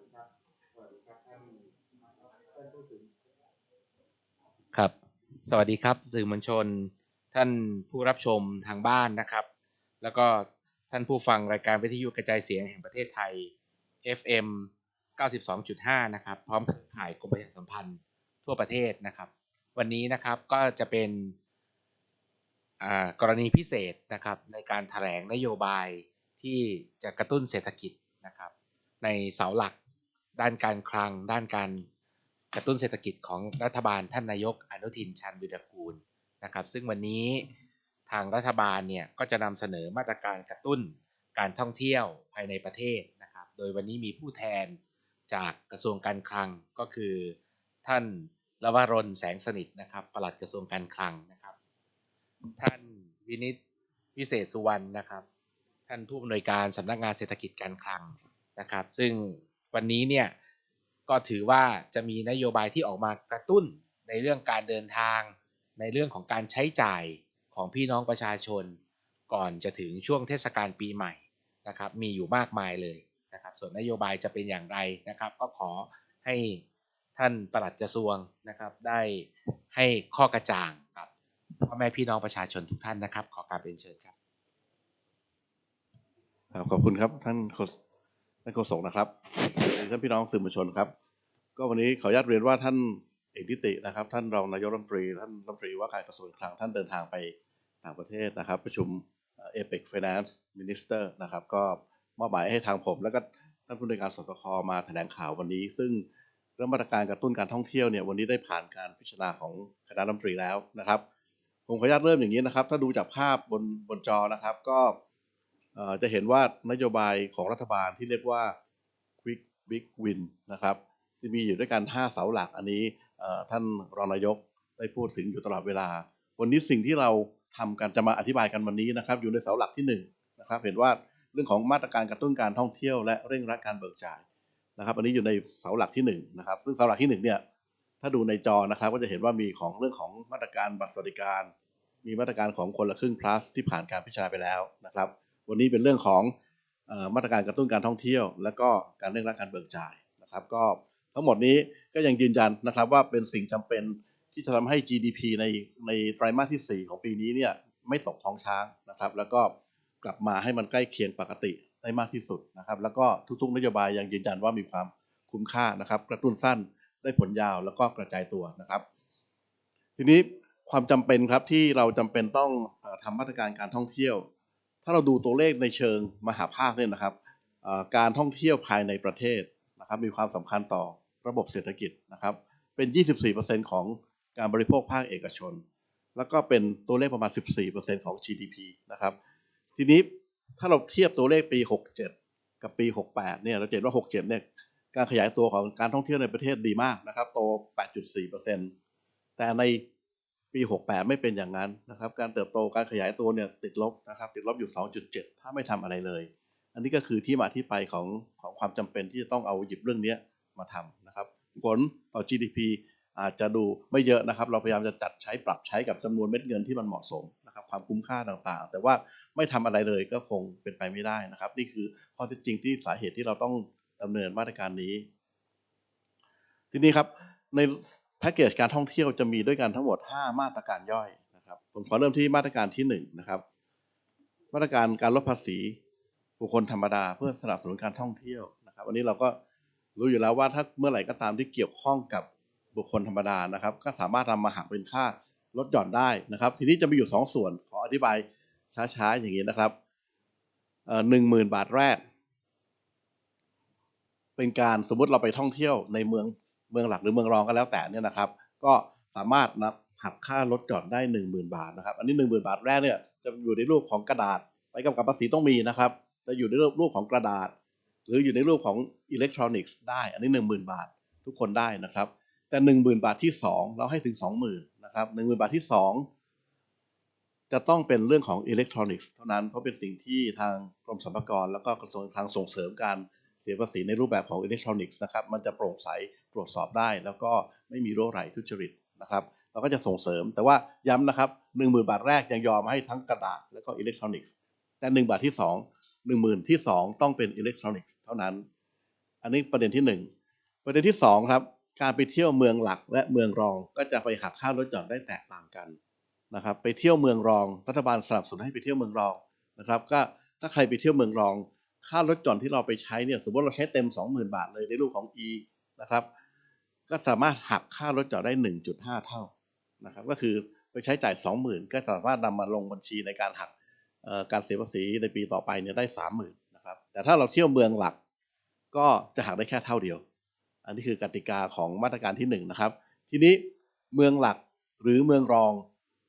ดีครับ สวัสดีครับท่านท่านผู้สื่อครับ สวัสดีครับ สื่อมวลชน ท่านผู้รับชมทางบ้านนะครับ แล้วก็ท่านผู้ฟังรายการวิทยุกระจายเสียงแห่งประเทศไทย FM 92.5 นะครับ พร้อมเครือข่ายกรมประชาสัมพันธ์ทั่วประเทศนะครับ วันนี้นะครับก็จะเป็นกรณีพิเศษนะครับในการแถลงนโยบายที่จะกระตุ้นเศรษฐกิจนะครับในเสาหลัก ด้านการคลัง ด้านการกระตุ้นเศรษฐกิจของรัฐบาลท่านนายกอนุทินชาญวิรกูลนะครับ ซึ่งวันนี้ทางรัฐบาลเนี่ยก็จะนำเสนอมาตรการกระตุ้นการท่องเที่ยวภายในประเทศนะครับ โดยวันนี้มีผู้แทนจากกระทรวงการคลังก็คือ ท่านลวรนแสงสนิทนะครับปลัดกระทรวงการคลังนะครับ ท่านวินิตวิเศษสุวรรณนะครับ ท่านผู้อำนวยการสำนักงานเศรษฐกิจการคลังนะครับ ซึ่ง วันนี้เนี่ยก็ถือว่าจะมีนโยบายที่ออกมากระตุ้นในเรื่องการเดินทาง ในเรื่องของการใช้จ่ายของพี่น้องประชาชน ก่อนจะถึงช่วงเทศกาลปีใหม่นะครับมีอยู่มากมายเลยนะครับส่วนนโยบายจะเป็นอย่างไรนะครับ ก็ขอให้ท่านปลัดกระทรวงนะครับ ได้ให้ข้อกระจ่างกับพ่อแม่พี่น้องประชาชนทุกท่านนะครับ ขอการเป็นเชิญครับครับขอบคุณครับท่านท่านโฆษกนะครับ ท่านพี่น้องสื่อมวลชนครับ ก็วันนี้ขออนุญาตเรียนว่าท่านเอกนิตินะครับ ท่านรองนายกรัฐมนตรี ท่านรัฐมนตรีว่าการกระทรวงการคลังท่านเดินทางไปต่างประเทศนะครับ ประชุมเอเปก Finance Minister นะครับ ก็มอบหมายให้ทางผม แล้วก็ท่านผู้ในวยการสสคมาแถลงข่าววันนี้ ซึ่งเรื่องมาตรการกระตุ้นการท่องเที่ยวเนี่ยวันนี้ได้ผ่านการพิจารณาของคณะรัฐมนตรีแล้วนะครับ ผมขออนุญาตเริ่มอย่างนี้นะครับ ถ้าดูจากภาพบนบนจอนะครับก็จะเห็นว่านโยบายของรัฐบาลที่เรียกว่า Quick Big Win นะครับจะมีอยู่ด้วยกัน 5 เสาหลักอันนี้ท่านรองนายกได้พูดถึงอยู่ตลอดเวลา วันนี้สิ่งที่เราทำกันจะมาอธิบายกันวันนี้นะครับ อยู่ในเสาหลักที่1นงนะครับเห็นว่าเรื่องของมาตรการกระตุ้นการท่องเที่ยวและเร่งรัดการเบิกจ่ายนะครับ อันนี้อยู่ในเสาหลักที่1นงนะครับซึ่งเสาหลักที่1เนี่ยถ้าดูในจอนะครับก็จะเห็นว่ามีของเรื่องของมาตรการบัตรสวัสดิการ มีมาตรการของคนละครึ่ง plus ที่ผ่านการพิจารณาไปแล้วนะครับ วันนี้เป็นเรื่องของ มาตรการกระตุ้นการท่องเที่ยว และก็การเร่งรัดการเบิกจ่ายนะครับ ก็ทั้งหมดนี้ก็ยังยืนยันนะครับว่าเป็นสิ่งจำเป็นที่จะทำให้ GDP ในในไตรมาสที่ 4 ของปีนี้เนี่ยไม่ตกท้องช้างนะครับ แล้วก็กลับมาให้มันใกล้เคียงปกติได้มากที่สุดนะครับ แล้วก็ทุกๆ นโยบายยังยืนยันว่ามีความคุ้มค่านะครับ กระตุ้นสั้นได้ผลยาวแล้วก็กระจายตัวนะครับ ทีนี้ความจำเป็นครับที่เราจำเป็นต้องเอ่อทำมาตรการการท่องเที่ยว ถ้าเราดูตัวเลขในเชิงมหาภาคเนี่ยนะครับการท่องเที่ยวภายในประเทศนะครับมีความสำคัญต่อระบบเศรษฐกิจนะครับเป็น 24%ของการบริโภคภาคเอกชน แล้วก็เป็นตัวเลขประมาณ 14%ของ GDP นะครับทีนี้ถ้าเราเทียบตัวเลขปี 67 กับปี 68 เนี่ยเราเห็นว่า 67 เนี่ยการขยายตัวของการท่องเที่ยวในประเทศดีมากนะครับโต 8.4%แต่ใน ปี 68 ไม่เป็นอย่างนั้นนะครับการเติบโตการขยายตัวเนี่ยติดลบนะครับติดลบอยู่ 2.7 ถ้าไม่ทำอะไรเลย อันนี้ก็คือที่มาที่ไปของของความจำเป็นที่จะต้องเอาหยิบเรื่องนี้มาทำนะครับผลต่อ GDP อาจจะดูไม่เยอะนะครับ เราพยายามจะจัดใช้ปรับใช้กับจำนวนเม็ดเงินที่มันเหมาะสมนะครับความคุ้มค่าต่างๆ แต่ว่าไม่ทำอะไรเลยก็คงเป็นไปไม่ได้นะครับ นี่คือข้อเท็จจริงที่สาเหตุที่เราต้องดำเนินมาตรการนี้ ทีนี้ครับใน แพ็กเกจการท่องเที่ยวจะมีด้วยกันทั้งหมด 5 มาตรการย่อยนะครับผมขอเริ่มที่มาตรการที่1นะครับมาตรการการลดภาษีบุคคลธรรมดา เพื่อสนับสนุนการท่องเที่ยวนะครับวันนี้เราก็รู้อยู่แล้วว่าถ้าเมื่อไหร่ก็ตามที่เกี่ยวข้องกับบุคคลธรรมดานะครับ ก็สามารถนำมาหักเป็นค่าลดหย่อนได้นะครับ ทีนี้จะมีอยู่สองส่วนขออธิบายช้าๆอย่างนี้นะครับหนึ่งหมื่นบาทแรก เป็นการสมมติเราไปท่องเที่ยวในเมือง เมืองหลักหรือเมืองรองก็แล้วแต่เนี่ยนะครับ ก็สามารถนับหักค่าลดหย่อนได้หนึ่งหมื่นบาทนะครับ อันนี้หนึ่งหมื่นบาทแรกเนี่ยจะอยู่ในรูปของกระดาษไปกับกับภาษีต้องมีนะครับ จะอยู่ในรูปของกระดาษ หรืออยู่ในรูปของอิเล็กทรอนิกส์ได้ อันนี้หนึ่งหมื่นบาททุกคนได้นะครับ แต่หนึ่งหมื่นบาทที่สองเราให้ถึงสองหมื่นนะครับหนึ่งหมื่นบาทที่สองจะต้องเป็นเรื่องของอิเล็กทรอนิกส์เท่านั้นเพราะเป็นสิ่งที่ทางกรมสรรพากรแล้วก็กระทรวงการคลังส่งเสริมการ เสียภาษีในรูปแบบของอิเล็กทรอนิกส์นะครับ มันจะโปร่งใสตรวจสอบได้ แล้วก็ไม่มีโรคไหลทุจริตนะครับ เราก็จะส่งเสริม แต่ว่าย้ำนะครับหนึ่งหมื่นบาทแรกยังยอมให้ทั้งกระดาษแล้วก็อิเล็กทรอนิกส์ แต่หนึ่งบาทที่สองหนึ่งหมื่นที่สองต้องเป็นอิเล็กทรอนิกส์เท่านั้น อันนี้ประเด็นที่หนึ่งประเด็นที่สองครับ การไปเที่ยวเมืองหลักและเมืองรองก็จะไปหักค่ารถจอดได้แตกต่างกันนะครับ ไปเที่ยวเมืองรอง รัฐบาลสนับสนุนให้ไปเที่ยวเมืองรองนะครับ ก็ถ้าใครไปเที่ยวเมืองรอง ค่ารถจอดที่เราไปใช้เนี่ยสมมติเราใช้เต็ม 20,000 บาทเลยในรูปของ E นะครับ ก็สามารถหักค่ารถจอดได้ 1.5 เท่านะครับ ก็คือไปใช้จ่าย 20,000 ก็สามารถนำมาลงบัญชีในการหักการเสียภาษีในปีต่อไปเนี่ยได้ 30,000นะครับ แต่ถ้าเราเที่ยวเมืองหลัก ก็จะหักได้แค่เท่าเดียว อันนี้คือกติกาของมาตรการที่หนึ่งนะครับ ทีนี้เมืองหลักหรือเมืองรอง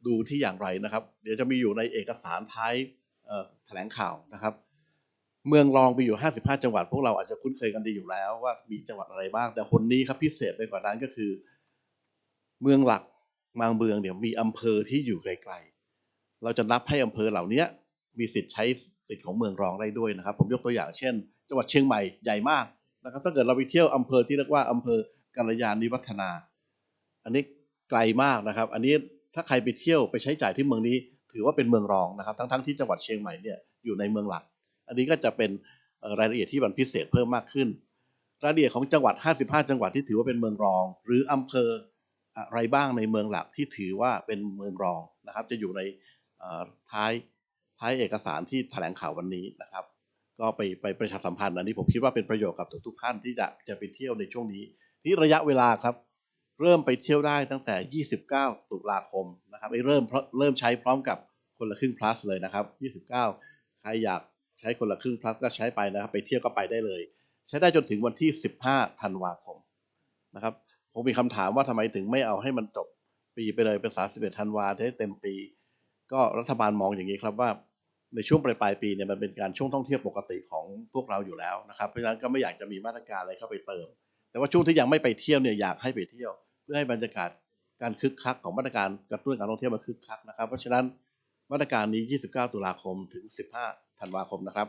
ดูที่อย่างไรนะครับ เดี๋ยวจะมีอยู่ในเอกสารท้ายแถลงข่าวนะครับ เมืองรองมีอยู่ 55 จังหวัด พวกเราอาจจะคุ้นเคยกันดีอยู่แล้วว่ามีจังหวัดอะไรบ้าง แต่คนนี้ครับพิเศษไปกว่านั้นก็คือ เมืองหลักบางเมืองเนี่ยมีอำเภอที่อยู่ไกลๆ เราจะนับให้อำเภอเหล่านี้มีสิทธิ์ใช้สิทธิ์ของเมืองรองได้ด้วยนะครับ ผมยกตัวอย่างเช่น จังหวัดเชียงใหม่ใหญ่มากนะครับถ้าเกิดเราไปเที่ยวอำเภอที่เรียกว่าอำเภอกัลยาณิวัฒนา อันนี้ไกลมากนะครับ อันนี้ถ้าใครไปเที่ยวไปใช้จ่ายที่เมืองนี้ ถือว่าเป็นเมืองรองนะครับ ทั้งๆที่จังหวัดเชียงใหม่เนี่ยอยู่ในเมืองหลัก อันนี้ก็จะเป็นรายละเอียดที่มันพิเศษเพิ่มมากขึ้น รายละเอียดของจังหวัด 55 จังหวัดที่ถือว่าเป็นเมืองรอง หรืออำเภออะไรบ้างในเมืองหลักที่ถือว่าเป็นเมืองรองนะครับ จะอยู่ในท้ายท้ายเอกสารที่แถลงข่าววันนี้นะครับ ก็ไปไปประชาสัมพันธ์อันนี้ผมคิดว่าเป็นประโยชน์กับทุกท่านที่จะจะไปเที่ยวในช่วงนี้ที่ระยะเวลาครับ เริ่มไปเที่ยวได้ตั้งแต่ 29 ตุลาคมนะครับไอ้เริ่มเพราะเริ่มใช้พร้อมกับคนละครึ่ง plus เลยนะครับ 29 ใครอยาก ใช้คนละครึ่ง plus ก็ใช้ไปนะครับ ไปเที่ยวก็ไปได้เลย ใช้ได้จนถึงวันที่ 15ธันวาคมนะครับผมมีคำถามว่าทำไมถึงไม่เอาให้มันจบปีไปเลยเป็น31ธันวาได้เต็มปี ก็รัฐบาลมองอย่างนี้ครับว่าในช่วงปลายปลายปีเนี่ยมันเป็นการช่วงท่องเที่ยวปกติของพวกเราอยู่แล้วนะครับเพราะฉะนั้นก็ไม่อยากจะมีมาตรการอะไรเข้าไปเติม แต่ว่าช่วงที่ยังไม่ไปเที่ยวเนี่ยอยากให้ไปเที่ยว เพื่อให้บรรยากาศการคึกคักของมาตรการกระตุ้นการท่องเที่ยวมันคึกคักนะครับ เพราะฉะนั้นมาตรการนี้ 29 ตุลาคมถึง 15 ธันวาคมนะครับ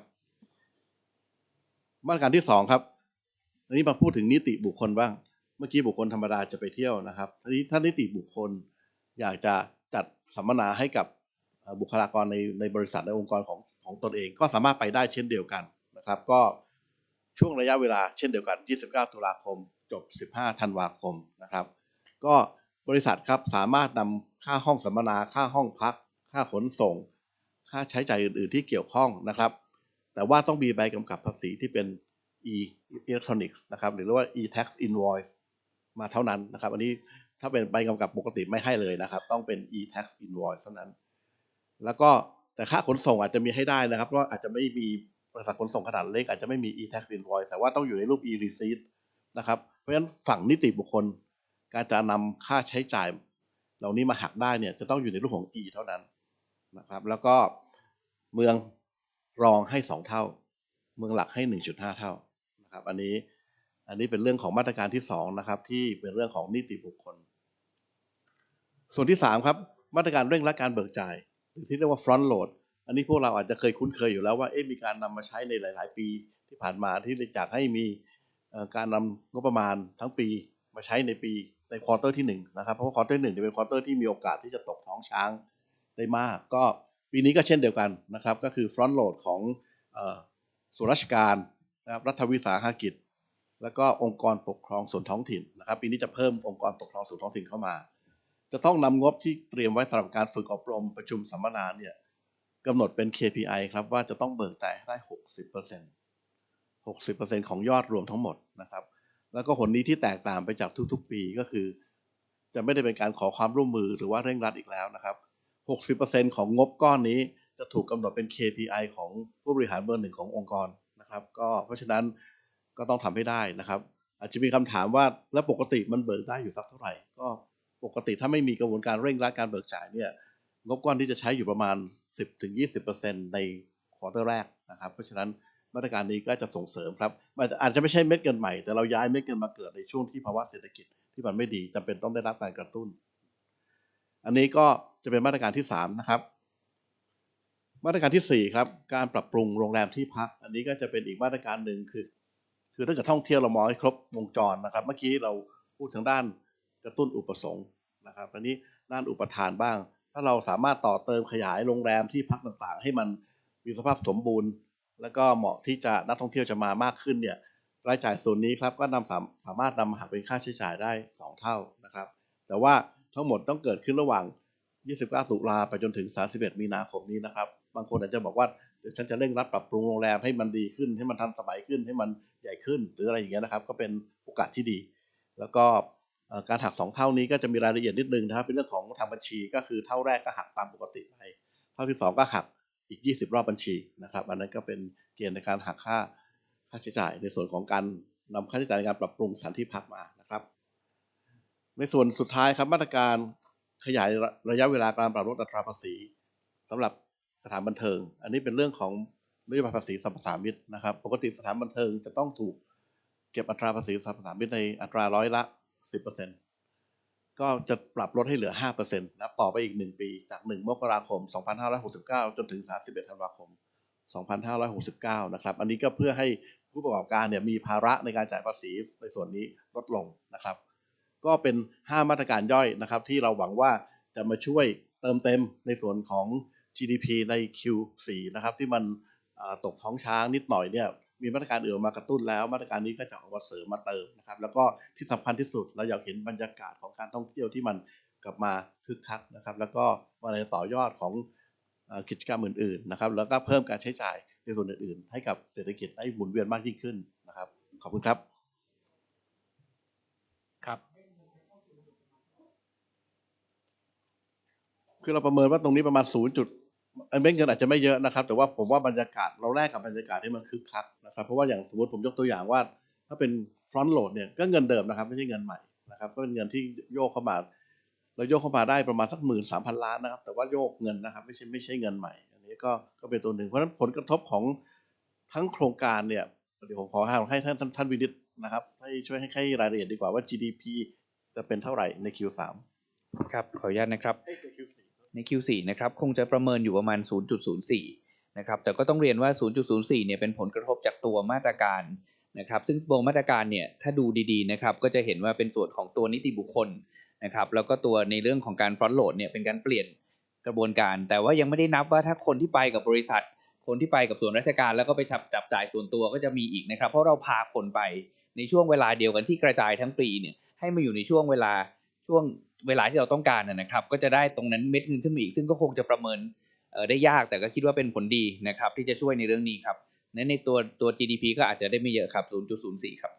มาตรการที่สองครับอันนี้มาพูดถึงนิติบุคคลบ้าง เมื่อกี้บุคคลธรรมดาจะไปเที่ยวนะครับทีนี้ถ้านิติบุคคลอยากจะจัดสัมมนาให้กับบุคลากรในในบริษัทในองค์กรของของตนเอง ก็สามารถไปได้เช่นเดียวกันนะครับ ก็ช่วงระยะเวลาเช่นเดียวกัน 29 ตุลาคม จบ 15 ธันวาคมนะครับ ก็บริษัทครับสามารถนำค่าห้องสัมมนา ค่าห้องพัก ค่าขนส่ง ค่าใช้จ่ายอื่น ๆ ที่เกี่ยวข้องนะครับ แต่ว่าต้องมีใบกำกับภาษีที่เป็น e electronics นะครับหรือว่า e tax invoice มาเท่านั้นนะครับ อันนี้ถ้าเป็นใบกำกับปกติไม่ให้เลยนะครับ ต้องเป็น e tax invoice เท่านั้น แล้วก็แต่ค่าขนส่งอาจจะมีให้ได้นะครับเพราะอาจจะไม่มีบริษัทขนส่งขนาดเล็กอาจจะไม่มี e tax invoice แต่ว่าต้องอยู่ในรูป e receipt นะครับ เพราะฉะนั้นฝั่งนิติบุคคล การจะนำค่าใช้จ่าย เหล่านี้มาหักได้เนี่ยจะต้องอยู่ในรูปของ e เท่านั้น นะครับแล้วก็เมืองรองให้สองเท่า เมืองหลักให้ 1.5 เท่านะครับอันนี้อันนี้เป็นเรื่องของมาตรการที่สองนะครับที่เป็นเรื่องของนิติบุคคล ส่วนที่สามครับมาตรการเร่งรัดการเบิกจ่ายหรือที่เรียกว่า front load อันนี้พวกเราอาจจะเคยคุ้นเคยอยู่แล้วว่าเอ๊ะมีการนำมาใช้ในหลาย ๆ ปีที่ผ่านมาที่อยากให้มีการนำงบประมาณทั้งปีมาใช้ในปีในควอเตอร์ที่หนึ่งนะครับเพราะว่าควอเตอร์หนึ่งจะเป็นควอเตอร์ที่มีโอกาสที่จะตกท้องช้าง ได้มาก ก็ปีนี้ก็เช่นเดียวกันนะครับ ก็คือ front load ของอส่วนราชการนะครับรัฐวิสาหกิจ แล้วก็องค์กรปกครองส่วนท้องถิ่นนะครับ ปีนี้จะเพิ่มองค์กรปกครองส่วนท้องถิ่นเข้ามา จะต้องนำงบที่เตรียมไว้สำหรับการฝึกอบรมประชุมสัมมนาเนี่ยกำหนดเป็น KPI ครับว่าจะต้องเบิกจ่ายให้ได้ 60% 60%ของยอดรวมทั้งหมดนะครับ แล้วก็ผลนี้ที่แตกต่างไปจากทุกๆ ปีก็คือ จะไม่ได้เป็นการขอความร่วมมือหรือว่าเร่งรัดอีกแล้วนะครับ 60%ของงบก้อนนี้จะถูกกำหนดเป็น KPI ของผู้บริหารเบอร์หนึ่งขององค์กรนะครับ ก็เพราะฉะนั้นก็ต้องทำให้ได้นะครับ อาจจะมีคำถามว่าแล้วปกติมันเบิกได้อยู่สักเท่าไหร่ ก็ปกติถ้าไม่มีกระบวนการเร่งรัดการเบิกจ่ายเนี่ยงบก้อนที่จะใช้อยู่ประมาณ 10-20%ในควอเตอร์แรกนะครับ เพราะฉะนั้นมาตรการนี้ก็จะส่งเสริมครับอาจจะไม่ใช่เม็ดเงินใหม่แต่เราย้ายเม็ดเงินมาเกิดในช่วงที่ภาวะเศรษฐกิจที่มันไม่ดีจำเป็นต้องได้รับการกระตุ้น อันนี้ก็จะเป็นมาตรการที่สามนะครับ มาตรการที่สี่ครับ การปรับปรุงโรงแรมที่พัก อันนี้ก็จะเป็นอีกมาตรการหนึ่งคือ คือถ้าเกิดท่องเที่ยวเรามองให้ครบวงจรนะครับ เมื่อกี้เราพูดทางด้านกระตุ้นอุปสงค์นะครับอันนี้ด้านอุปทานบ้าง ถ้าเราสามารถต่อเติมขยายโรงแรมที่พักต่างๆ ให้มันมีสภาพสมบูรณ์ แล้วก็เหมาะที่จะนักท่องเที่ยวจะมามากขึ้นเนี่ยรายจ่ายส่วนนี้ครับก็นำสามสามารถนำมาหักเป็นค่าใช้จ่ายได้ 2 เท่านะครับ แต่ว่า ทั้งหมดต้องเกิดขึ้นระหว่าง 29 ตุลาไปจนถึง 31 มีนาคมนี้นะครับ บางคนอาจจะบอกว่าเดี๋ยวฉันจะเร่งรัดปรับปรุงโรงแรมให้มันดีขึ้น ให้มันทันสมัยขึ้น ให้มันใหญ่ขึ้น หรืออะไรอย่างเงี้ยนะครับ ก็เป็นโอกาสที่ดี แล้วก็การหัก 2 เท่านี้ก็จะมีรายละเอียดนิดนึงนะครับเป็นเรื่องของทางบัญชีก็คือเท่าแรกก็หักตามปกติไปเท่าที่ 2 ก็หักอีก 20 รอบบัญชีนะครับ อันนั้นก็เป็นเกณฑ์ในการหักค่าค่าใช้จ่ายในส่วนของการนำค่าใช้จ่ายในการปรับปรุงสถานที่พักมา ในส่วนสุดท้ายครับมาตรการขยายระระยะเวลาการปรับลดอัตราภาษีสำหรับสถานบันเทิง อันนี้เป็นเรื่องของนโยบายภาษีสรรพสามิตนะครับ ปกติสถานบันเทิงจะต้องถูกเก็บอัตราภาษีสรรพสามิตในอัตราร้อยละ 10%ก็จะปรับลดให้เหลือ 5%นะครับต่อไปอีก 1 ปี จาก 1 มกราคม 2569 จนถึง 31 ธันวาคม 2569 นะครับ อันนี้ก็เพื่อให้ผู้ประกอบการเนี่ยมีภาระในการจ่ายภาษีในส่วนนี้ลดลงนะครับ ก็เป็น 5 มาตรการย่อยนะครับ ที่เราหวังว่าจะมาช่วยเติมเต็มในส่วนของ GDP ใน Q4 นะครับ ที่มันตกท้องช้างนิดหน่อยเนี่ยมีมาตรการอื่นมากระตุ้นแล้ว มาตรการนี้ก็จะออกมาเสริมมาเติมนะครับ แล้วก็ที่สำคัญที่สุดเราอยากเห็นบรรยากาศของการท่องเที่ยวที่มันกลับมาคึกคักนะครับ แล้วก็มาในต่อยอดของอกิจกรรมอื่นๆนะครับ แล้วก็เพิ่มการใช้จ่ายในส่วนอื่นๆ ให้กับเศรษฐกิจได้หมุนเวียนมากยิ่งขึ้นนะครับ ขอบคุณครับ คือเราประเมินว่าตรงนี้ประมาณศูนย์จุดเม็ดเงินอาจจะไม่เยอะนะครับ แต่ว่าผมว่าบรรยากาศเราแลกกับบรรยากาศที่มันคึกคักนะครับ เพราะว่าอย่างสมมติผมยกตัวอย่างว่า ถ้าเป็นฟรอนต์โหลดเนี่ยก็เงินเดิมนะครับ ไม่ใช่เงินใหม่นะครับก็เป็นเงินที่โยกเข้ามาเราโยกเข้ามาได้ประมาณสักหมื่นสามพันล้านนะครับ แต่ว่าโยกเงินนะครับ ไม่ใช่ไม่ใช่เงินใหม่ อันนี้ก็ก็เป็นตัวหนึ่งเพราะฉะนั้นผลกระทบของทั้งโครงการเนี่ยเดี๋ยวผมขอให้ท่านท่านท่านวินิตนะครับ ให้ช่วยให้ให้รายละเอียดดีกว่าว่า GDP จะเป็นเท่าไหร่ใน Q3 ครับขออนุญาตนะครับเอ้ย Q4 ใน Q4 นะครับคงจะประเมินอยู่ประมาณ 0.04 นะครับแต่ก็ต้องเรียนว่า 0.04 เนี่ยเป็นผลกระทบจากตัวมาตรการนะครับซึ่งตัวมาตรการเนี่ยถ้าดูดีๆนะครับก็จะเห็นว่าเป็นส่วนของตัวนิติบุคคลนะครับแล้วก็ตัวในเรื่องของการฟรอนต์โหลดเนี่ยเป็นการเปลี่ยนกระบวนการ แต่ว่ายังไม่ได้นับว่าถ้าคนที่ไปกับบริษัท คนที่ไปกับส่วนราชการ แล้วก็ไปจับจับจ่ายส่วนตัวก็จะมีอีกนะครับ เพราะเราพาคนไปในช่วงเวลาเดียวกันที่กระจายทั้งปีเนี่ยให้มาอยู่ในช่วงเวลาช่วง เวลาที่เราต้องการนะนะครับ ก็จะได้ตรงนั้นเม็ดเงินขึ้นมาอีก ซึ่งก็คงจะประเมินได้ยากแต่ก็คิดว่าเป็นผลดีนะครับที่จะช่วยในเรื่องนี้ครับนั้นในตัวตัว GDP ก็อาจจะได้ไม่เยอะครับ 0.04 ครับ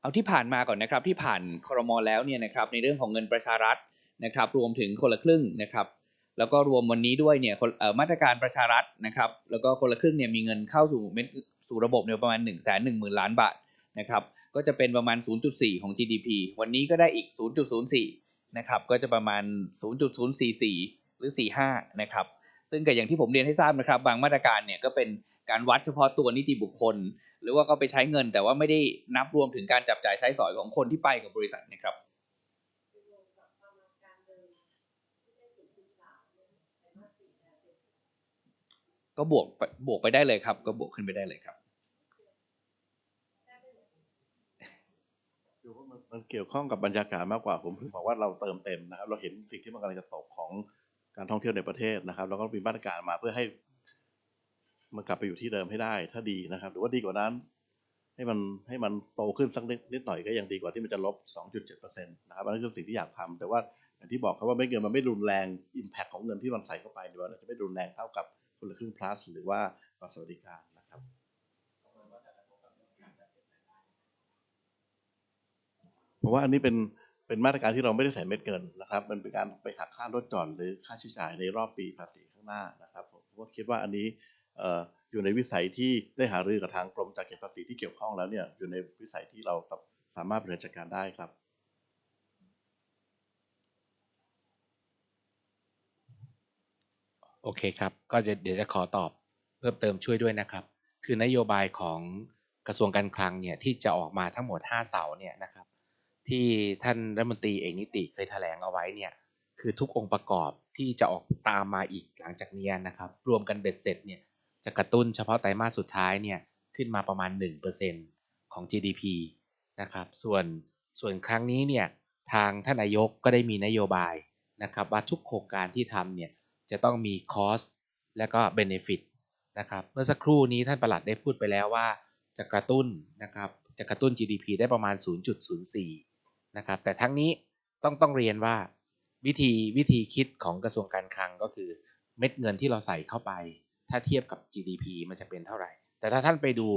เอาที่ผ่านมาก่อนนะครับที่ผ่านครมอแล้วเนี่ยนะครับในเรื่องของเงินประชารัฐนะครับ รวมถึงคนละครึ่งนะครับ แล้วก็รวมวันนี้ด้วยเนี่ยมาตรการประชารัฐนะครับ แล้วก็คนละครึ่งเนี่ยมีเงินเข้าสู่เม็ดสู่ระบบเนี่ยประมาณ1 1 0 0 0 0ล้านบาทนะครับ ก็จะเป็นประมาณ 0.4 ของ GDP วันนี้ก็ได้อีก 0.04 นะครับ ก็จะประมาณ 0.044 หรือ 45 นะครับ ซึ่งก็อย่างที่ผมเรียนให้ทราบนะครับ บางมาตรการเนี่ยก็เป็นการวัดเฉพาะตัวนิติบุคคล หรือว่าก็ไปใช้เงินแต่ว่าไม่ได้นับรวมถึงการจับจ่ายใช้สอยของคนที่ไปกับบริษัทนะครับ ก็บวกไปบวกไปได้เลยครับ ก็บวกขึ้นไปได้เลยครับคือว่ามันเกี่ยวข้องกับบรรยากาศมากกว่าผมถึงบอกว่าเราเติมเต็มนะครับ เราเห็นสิ่งที่มันกำลังจะตกของการท่องเที่ยวในประเทศนะครับ แล้วก็มีมาตรการมาเพื่อให้ มันกลับไปอยู่ที่เดิมให้ได้ ถ้าดีนะครับ หรือว่าดีกว่านั้น ให้มันให้มันโตขึ้นสักนิดนิดหน่อยก็ยังดีกว่าที่มันจะลบ 2.7%นะครับอันนั้นคือสิ่งที่อยากทำแต่ว่าอย่างที่บอกครับว่าไม่เงินมันไม่รุนแรง impact ของเงินที่มันใส่เข้าไปเนี่ยมันจะไม่รุนแรงเท่ากับ คนละครึ่ง plus หรือว่าบัตรสวัสดิการนะครับเพราะว่าอันนี้เป็นเป็นมาตรการที่เราไม่ได้ใส่เม็ดเงินนะครับ มันเป็นการไปหักค่าลดหย่อนหรือค่าใช้จ่ายในรอบปีภาษีข้างหน้านะครับผมก็คิดว่าอันนี้อยู่ในวิสัยที่ได้หารือกับทางกรมจัดเก็บภาษีที่เกี่ยวข้องแล้วเนี่ยอยู่ในวิสัยที่เราสามารถบริหารจัดการได้ครับ โอเคครับ ก็จะเดี๋ยวจะขอตอบเพิ่มเติมช่วยด้วยนะครับ คือนโยบายของกระทรวงการคลังเนี่ยที่จะออกมาทั้งหมด 5 เสาเนี่ยนะครับ ที่ท่านรัฐมนตรีเอกนิติเคยแถลงเอาไว้เนี่ยคือทุกองค์ประกอบที่จะออกตามมาอีกหลังจากเนี้ยนะครับ รวมกันเบ็ดเสร็จเนี่ยจะกระตุ้นเฉพาะไตรมาสสุดท้ายเนี่ยขึ้นมาประมาณ 1%ของ GDP นะครับ ส่วนส่วนครั้งนี้เนี่ยทางท่านนายกก็ได้มีนโยบายนะครับว่าทุกโครงการที่ทำเนี่ย จะต้องมีคอสและก็เบนฟิตนะครับเมื่อสักครู่นี้ท่านประหลัดได้พูดไปแล้วว่าจะกระตุ้นนะครับจะกระตุ้น GDP ได้ประมาณ 0.04 นะครับแต่ทั้งนี้ต้องต้องเรียนว่าวิธีวิธีคิดของกระทรวงการคลังก็คือเม็ดเงินที่เราใส่เข้าไป ถ้าเทียบกับ GDP มันจะเป็นเท่าไหร่ แต่ถ้าท่านไปดู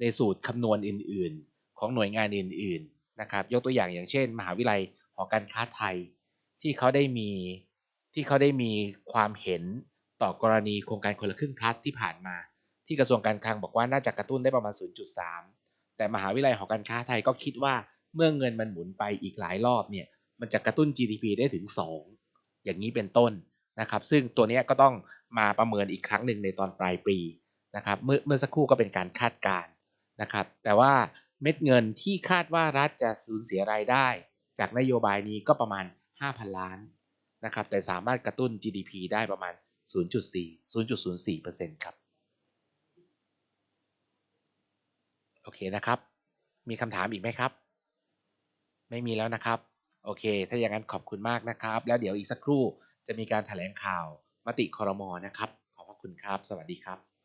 ในสูตรคำนวณอื่น ๆ ของหน่วยงานอื่น ๆ นะครับ ยกตัวอย่างอย่างเช่น มหาวิทยาลัยหอการค้าไทย ที่เขาได้มี ที่เขาได้มีความเห็นต่อกรณีโครงการคนละครึ่ง plus ที่ผ่านมา ที่กระทรวงการคลังบอกว่าน่าจะกระตุ้นได้ประมาณ 0.3 แต่มหาวิทยาลัยหอการค้าไทยก็คิดว่าเมื่อเงินมันหมุนไปอีกหลายรอบเนี่ยมันจะกระตุ้น GDP ได้ถึง 2 อย่างนี้เป็นต้นนะครับ ซึ่งตัวนี้ก็ต้องมาประเมินอีกครั้งหนึ่งในตอนปลายปีนะครับเมื่อเมื่อสักครู่ก็เป็นการคาดการณ์นะครับ แต่ว่าเม็ดเงินที่คาดว่ารัฐจะสูญเสียรายได้ จากนโยบายนี้ก็ประมาณ 5,000 ล้าน นะครับแต่สามารถกระตุ้น GDP ได้ประมาณ 0.4 0.04%ครับโอเคนะครับ มีคำถามอีกไหมครับ ไม่มีแล้วนะครับ โอเค ถ้าอย่างนั้นขอบคุณมากนะครับ แล้วเดี๋ยวอีกสักครู่จะมีการแถลงข่าวมติคอรมอนะครับ ขอบพระคุณครับ สวัสดีครับ